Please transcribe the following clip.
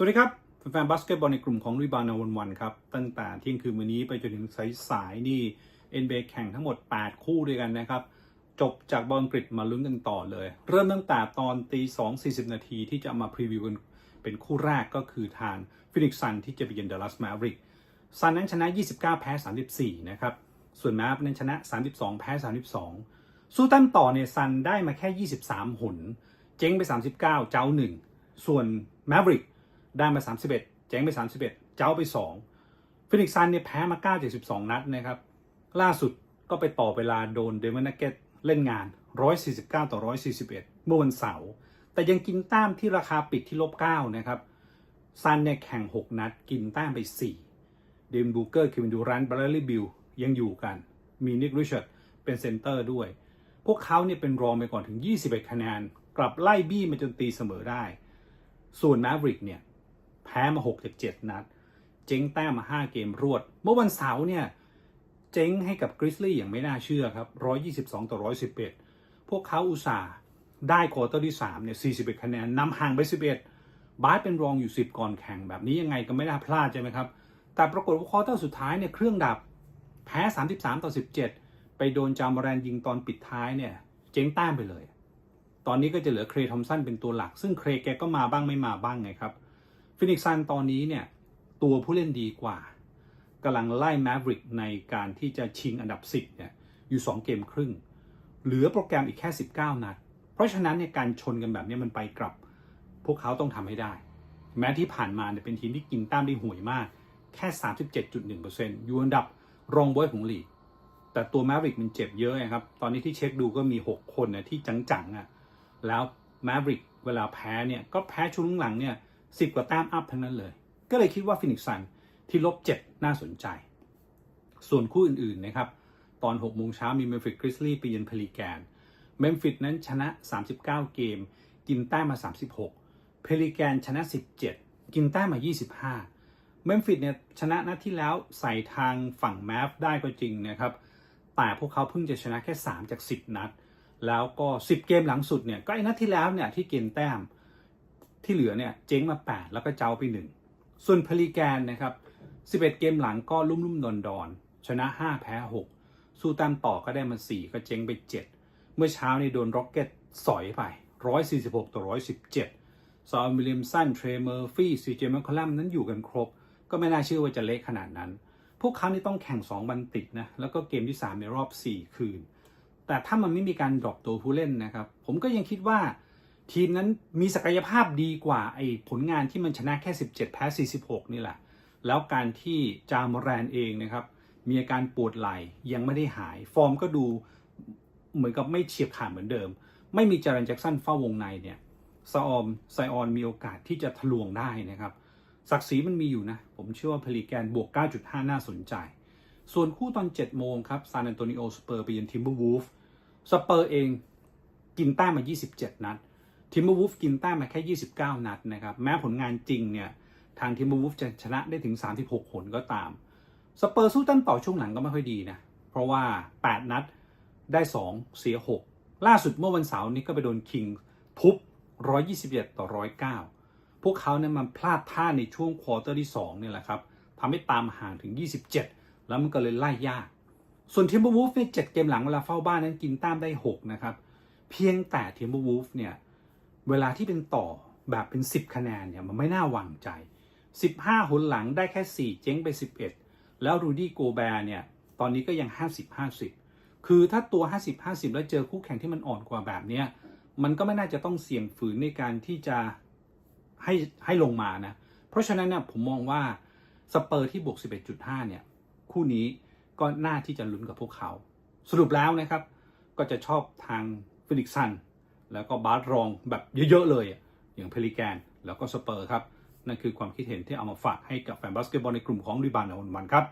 สวัสดีครับแฟนบาสเกตบอลในกลุ่มของรีบานาวันวันครับ ตั้งแต่เที่ยงคืนวันนี้ไปจนถึงสายๆนี่ NBA แข่งทั้งหมด 8 คู่ด้วยกันนะครับ จบจากบอลอังกฤษมาลุ้นกันต่อเลย เริ่มตั้งแต่ตอนตี2 40นาทีที่จะมาพรีวิวกันเป็นคู่แรกก็คือทางฟินิกซ์ซันที่จะไปเยือนเดลัสแมริกซันนั้นชนะ 29 แพ้ 34 นะครับ ส่วนแมฟนั้นชนะ 32 แพ้ 32 สู้ตั้มต่อเนี่ยซันได้มาแค่ 23หุนเจ๊งไป 39 เจ้า1ส่วนแมาริก ได้มา 31เจ๊งไป 31 เจ้าไป2ฟินิกซันเนี่ยแพ้มา 9 จาก 12 นัดนะครับ ล่าสุดก็ไปต่อเวลาโดนเดมอนนักเก็ตเล่นงาน 149 ต่อ 141 เมื่อวันเสาร์แต่ยังกินแต้มที่ราคาปิดที่ลบ 9 นะครับซันเนี่ยแข่ง 6 นัด กินแต้มไป 4 เดมบูเกอร์เควินดูรันบร a ลี่บิลยังอยู่กัน มีนิกริชาร์ดเป็นเซนเตอร์ด้วย พวกเขาเนี่ยเป็นรองไปก่อนถึง 21 คะแนน กลับไล่บี้มาจนตีเสมอได้ ส่วน Maverick เนี่ย แพ้มา6จาก7นัด เจ๊งแต้มมา 5 เกมรวด เมื่อวันเสาร์เนี่ย เจ๊งให้กับกริซลี่อย่างไม่น่าเชื่อครับ 122 ต่อ 111 พวกเขาอุตส่าห์ได้ควอเตอร์ที่3เนี่ย 41 คะแนนนำห่างไป 11 บาสเป็นรองอยู่ 10 ก่อนแข่งแบบนี้ยังไงก็ไม่น่าพลาดใช่ไหมครับ แต่ปรากฏว่าควอเตอร์สุดท้ายเนี่ยเครื่องดับแพ้ 33 ต่อ 17 ไปโดนจามแรนยิงตอนปิดท้ายเนี่ย เจ๊งแต้มไปเลย ตอนนี้ก็จะเหลือเครย์ทอมสันเป็นตัวหลัก ซึ่งเครย์แกก็มาบ้างไม่มาบ้างไงครับ ฟินิกซันตอนนี้เนี่ย ตัวผู้เล่นดีกว่ากำลังไล่แม v ริกในการที่จะชิงอันดับ 10เนี่ยอยู่ 2 เกมครึ่ง เหลือโปรแกรมอีกแค่ 19 นัด เพราะฉะนั้นเนี่ยการชนกันแบบนี้มันไปกลับ พวกเขาต้องทำให้ได้ แม้ที่ผ่านมาเนี่ยเป็นทีมที่กินแต้มได้ห่วยมาก แค่ 37.1%อยู่อันดับรองบอยของลีกแต่ตัวแม v ริกมันเจ็บเยอะนะครับ ตอนนี้ที่เช็คดูก็มี 6 คนนะที่จังๆอะแล้วแม v ริกเวลาแพ้เนี่ยก็แพ้ชุดหลังเนี่ย สิบกว่าแต้มอัพทั้งนั้นเลย ก็เลยคิดว่าฟินิกซันที่ลบ 7 น่าสนใจ ส่วนคู่อื่นๆนะครับ ตอน6โมงเช้ามีเมมฟิสกริซลี่ไปเยือนเพลิแกน เมมฟิสนั้นชนะ 39 เกม กินแต้มมา 36 เพลิแกนชนะ 17 กินแต้มมา 25 เมมฟิสเนี่ยชนะนัดที่แล้วใส่ทางฝั่งแมฟได้ก็จริงนะครับ แต่พวกเขาเพิ่งจะชนะแค่ 3 จาก 10 นัด แล้วก็ 10 เกมหลังสุดเนี่ยก็ไอ้นัดที่แล้วเนี่ยที่กินแต้ม ที่เหลือเนี่ยเจ๊งมา 8 แล้วก็เจ้าไป 1 ส่วนพลีแกนนะครับ 11 เกมหลังก็ลุ่มลุ่มดอนดอนชนะ 5 แพ้ 6 สู้ตามต่อก็ได้มา 4 ก็เจ๊งไป 7 เมื่อเช้านี่โดนร็อกเก็ตสอยไป 146 ต่อ 117 ซอนวิลเลียมสัน เทรเมอร์ฟี่ ซีเจมคอลัมนั้นอยู่กันครบ ก็ไม่น่าเชื่อว่าจะเละขนาดนั้น พวกเขานี่ต้องแข่ง2บันติดนะ แล้วก็เกมที่ 3 ในรอบ 4 คืน แต่ถ้ามันไม่มีการดรอปตัวผู้เล่นนะครับ ผมก็ยังคิดว่า ทีมนั้นมีศักยภาพดีกว่าไอ้ผลงานที่มันชนะแค่ 17 แพ้ 46 นี่แหละ แล้วการที่จามแรนเองนะครับ มีอาการปวดไหล่ยังไม่ได้หาย ฟอร์มก็ดูเหมือนกับไม่เฉียบขาดเหมือนเดิม ไม่มีจารันแจ็กสันเฝ้าวงในเนี่ยซาออมไซออนมีโอกาสที่จะทะลวงได้นะครับ ศักดิ์ศรีมันมีอยู่นะ ผมเชื่อว่าพลีแกนบวก 9.5 น่าสนใจ ส่วนคู่ตอน 7 โมงครับซานอันโตนิโอสเปอร์ไปเยือนทิมเบอร์วูฟสเปอร์เองกินแต้มมา 27 นัด ทิมเบอร์วูฟกินแต้มมาแค่ 29 นัดนะครับ แม้ผลงานจริงเนี่ย ทางทิมเบอร์วูฟจะชนะได้ถึง 36ผลก็ตาม สเปอร์สู้ตั้นต่อช่วงหลังก็ไม่ค่อยดีนะ เพราะว่า 8 นัดได้ 2 เสีย 6 ล่าสุดเมื่อวันเสาร์นี้ก็ไปโดนคิงทุบ 121 ต่อ 109 พวกเขาเนี่ยมันพลาดท่าในช่วงควอเตอร์ที่ 2 เนี่ยแหละครับทำให้ตามห่างถึง 27 แล้วมันก็เลยไล่ยาก ส่วนทิมเบอร์วูฟเนี่ย7เกมหลังเวลาเฝ้าบ้านนั้นกินแต้มได้ 6 นะครับ เพียงแต่ทิมเบอร์วูฟเนี่ย เวลาที่เป็นต่อแบบเป็น 10 คะแนนเนี่ยมันไม่น่าวางใจ 15หนหลังได้แค่ 4 เจ๊งไป 11 แล้วรูดี้โกแบร์เนี่ยตอนนี้ก็ยัง 50 50 คือถ้าตัว 50 50 แล้วเจอคู่แข่งที่มันอ่อนกว่าแบบเนี้ยมันก็ไม่น่าจะต้องเสี่ยงฝืนในการที่จะให้ให้ลงมานะ เพราะฉะนั้นเนี่ยผมมองว่าสเปอร์ที่บวก 11.5 เนี่ย คู่นี้ก็น่าที่จะลุ้นกับพวกเขา สรุปแล้วนะครับ ก็จะชอบทางฟินิกซัน แล้วก็บาสรองแบบเยอะๆเลยอะอย่างเพลิแกนแล้วก็สเปอร์ครับ นั่นคือความคิดเห็นที่เอามาฝากให้กับแฟนบาสเกตบอลในกลุ่มของรีบานในวันๆครับ